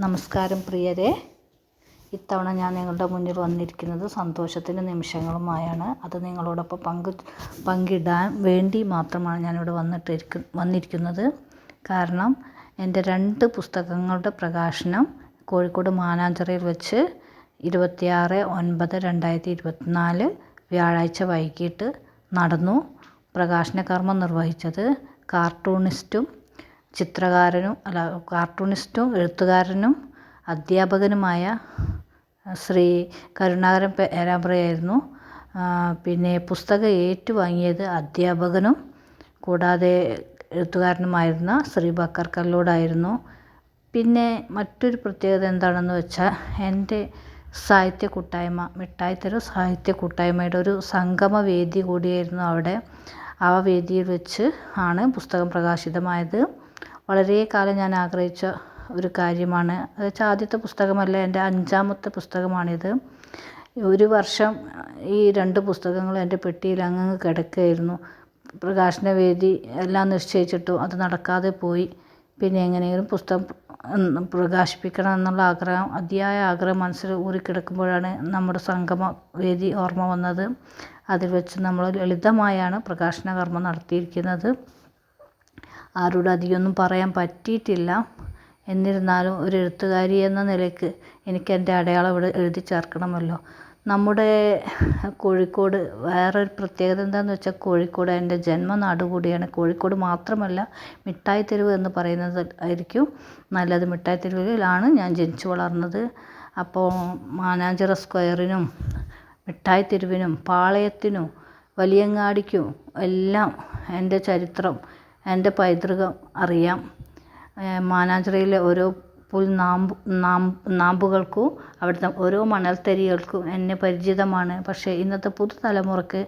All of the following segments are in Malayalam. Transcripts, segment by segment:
നമസ്കാരം പ്രിയരെ. ഇത്തവണ ഞാൻ നിങ്ങളുടെ മുന്നിൽ വന്നിരിക്കുന്നത് സന്തോഷത്തിന്റെ നിമിഷങ്ങളുമായാണ്. അത് നിങ്ങളോടൊപ്പം പങ്കു പങ്കിടാൻ വേണ്ടി മാത്രമാണ് ഞാനിവിടെ വന്നിട്ടിരിക്കു വന്നിരിക്കുന്നത്. കാരണം എന്റെ രണ്ട് പുസ്തകങ്ങളുടെ പ്രകാശനം കോഴിക്കോട് മാനാഞ്ചിറയിൽ വെച്ച് ഇരുപത്തിയാറ് ഒൻപത് രണ്ടായിരത്തി ഇരുപത്തിനാല് വ്യാഴാഴ്ച വൈകിട്ട് നടന്നു. പ്രകാശന കർമ്മം നിർവഹിച്ചത് കാർട്ടൂണിസ്റ്റും ചിത്രകാരനും അല്ല കാർട്ടൂണിസ്റ്റും എഴുത്തുകാരനും അധ്യാപകനുമായ ശ്രീ കരുണാകരൻ പേരാമ്പ്രയായിരുന്നു പിന്നെ പുസ്തകം ഏറ്റുവാങ്ങിയത് അധ്യാപകനും കൂടാതെ എഴുത്തുകാരനുമായിരുന്ന ശ്രീ ബക്കർ കല്ലോടായിരുന്നു. പിന്നെ മറ്റൊരു പ്രത്യേകത എന്താണെന്ന് വെച്ചാൽ എന്റെ സാഹിത്യ കൂട്ടായ്മ മിഠായിത്തെരു സാഹിത്യ കൂട്ടായ്മയുടെ ഒരു സംഗമ വേദി കൂടിയായിരുന്നു അവിടെ. ആ വേദിയിൽ വെച്ച് ആണ് പുസ്തകം പ്രകാശിതമായത്. വളരെ കാലം ഞാൻ ആഗ്രഹിച്ച ഒരു കാര്യമാണ്. അത് വെച്ചാൽ ആദ്യത്തെ പുസ്തകമല്ല എന്റെ അഞ്ചാമത്തെ പുസ്തകമാണിത്. ഒരു വർഷം ഈ രണ്ട് പുസ്തകങ്ങളും എന്റെ പെട്ടിയിൽ അങ്ങ് കിടക്കുകയായിരുന്നു. പ്രകാശന വേദി എല്ലാം നിശ്ചയിച്ചിട്ടും അത് നടക്കാതെ പോയി. പിന്നെ എങ്ങനെയെങ്കിലും പുസ്തകം പ്രകാശിപ്പിക്കണം എന്നുള്ള ആഗ്രഹം അതിയായ ആഗ്രഹം മനസ്സിൽ ഊറിക്കിടക്കുമ്പോഴാണ് നമ്മുടെ സംഗമ വേദി ഓർമ്മ വന്നത്. അതിൽ വെച്ച് നമ്മൾ ലളിതമായാണ് പ്രകാശന കർമ്മം നടത്തിയിരിക്കുന്നത്. ആരോടും അധികമൊന്നും പറയാൻ പറ്റിയിട്ടില്ല. എന്നിരുന്നാലും ഒരു എഴുത്തുകാരി എന്ന നിലയ്ക്ക് എനിക്ക് എന്റെ അടയാളം ഇവിടെ എഴുതി ചേർക്കണമല്ലോ. നമ്മുടെ കോഴിക്കോട് വേറൊരു പ്രത്യേകത എന്താണെന്ന് വെച്ചാൽ കോഴിക്കോട് എന്റെ ജന്മനാട് കൂടിയാണ്. കോഴിക്കോട് മാത്രമല്ല മിഠായി തെരുവ് എന്ന് പറയുന്നത് ആയിരിക്കും നല്ലത്. മിഠായി തെരുവിലാണ് ഞാൻ ജനിച്ചു വളർന്നത്. അപ്പോൾ മാനാഞ്ചിറ സ്ക്വയറിനും മിഠായി തെരുവിനും പാളയത്തിനും വലിയങ്ങാടിക്കും എല്ലാം എന്റെ ചരിത്രം എന്റെ പൈതൃകം അറിയാം. മാനാഞ്ചിറയിലെ ഓരോ പുൽനാമ്പ് നാമ്പുകൾക്കും അവിടുത്തെ ഓരോ മണൽത്തരികൾക്കും എന്നെ പരിചിതമാണ്. പക്ഷേ ഇന്നത്തെ പുതുതലമുറക്ക്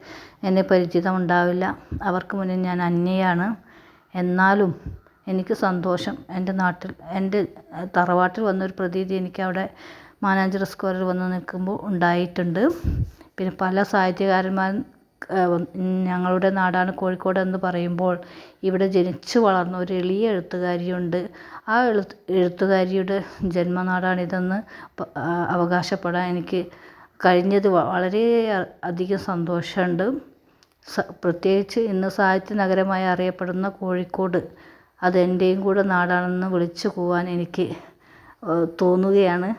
എന്നെ പരിചിതം ഉണ്ടാവില്ല അവർക്ക് മുന്നിൽ ഞാൻ അന്യയാണ്. എന്നാലും എനിക്ക് സന്തോഷം. എന്റെ നാട്ടിൽ എന്റെ തറവാട്ടിൽ വന്നൊരു പ്രതീതി എനിക്ക് അവിടെ മാനാഞ്ചിറ സ്ക്വയറിൽ വന്ന് നിൽക്കുമ്പോൾ ഉണ്ടായിട്ടുണ്ട്. പിന്നെ പല സാഹിത്യകാരന്മാരും ഞങ്ങളുടെ നാടാണ് കോഴിക്കോട് എന്ന് പറയുമ്പോൾ ഇവിടെ ജനിച്ചു വളർന്ന ഒരു എളിയ എഴുത്തുകാരിയുണ്ട്. ആ എഴുത്ത് എഴുത്തുകാരിയുടെ ജന്മനാടാണിതെന്ന് അവകാശപ്പെടാൻ എനിക്ക് കഴിഞ്ഞത് വളരെ അധികം സന്തോഷമുണ്ട്. പ്രത്യേകിച്ച് ഇന്ന് സാഹിത്യ നഗരമായി അറിയപ്പെടുന്ന കോഴിക്കോട് അതെന്റെയും കൂടെ നാടാണെന്ന് വിളിച്ചു പോവാൻ എനിക്ക് തോന്നുകയാണ്.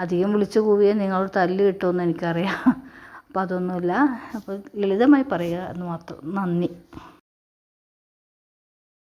അധികം വിളിച്ചു കൂവിയാൽ നിങ്ങൾ തല്ല് കിട്ടുമെന്ന് എനിക്കറിയാം. അപ്പോൾ അതൊന്നുമില്ല. അപ്പോൾ ലളിതമായി പറയുക എന്ന് മാത്രം. നന്ദി.